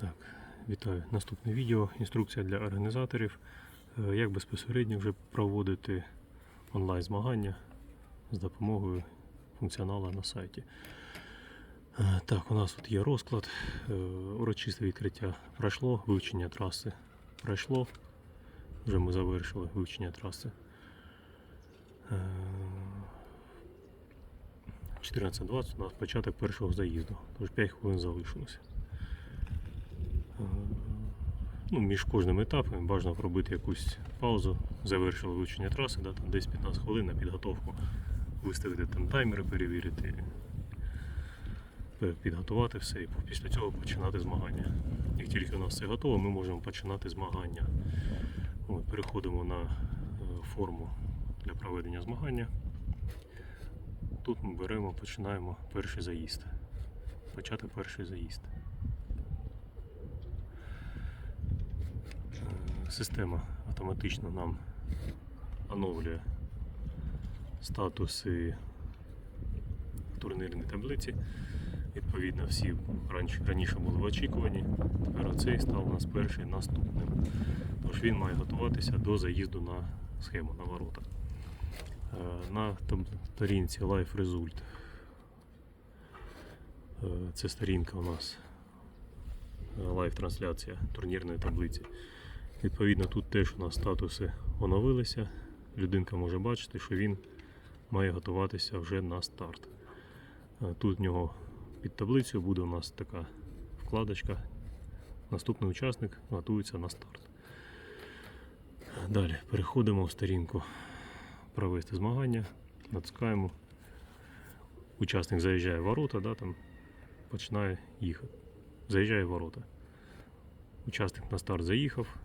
Так, вітаю. Наступне відео. Інструкція для організаторів. Е, Як безпосередньо вже проводити онлайн змагання з допомогою функціоналу на сайті. Е, Так, у нас тут є розклад. Е, Урочисте відкриття пройшло, вивчення траси пройшло. Вже ми завершили вивчення траси. Е, 14.20 у нас початок першого заїзду, тож 5 хвилин залишилося. Ну, між кожним етапом бажано робити якусь паузу, завершили вивчення траси, да, там десь 15 хвилин на підготовку, виставити там таймери, перевірити, підготувати все і після цього починати змагання. Як тільки у нас все готово, ми можемо починати змагання. От, переходимо на е, форму для проведення змагання. Тут ми беремо, починаємо перший заїзд. Почати перший заїзд. Система автоматично нам оновлює статуси в турнірній таблиці. Відповідно, всі раніше, були в очікуванні, тепер оцей став у нас перший наступним. Тож він має готуватися до заїзду на схему на ворота. Е, На сторінці Live Result. Е, Це сторінка у нас лайв трансляція турнірної таблиці. Відповідно, тут теж у нас статуси оновилися. Людинка може бачити, що він має готуватися вже на старт. Е, Тут в нього під таблицею буде у нас така вкладочка. Наступний учасник готується на старт. Далі переходимо в сторінку провести змагання, натискаємо. Учасник заїжджає в ворота, да, там починає їхати. Заїжджає в ворота. Учасник на старт заїхав,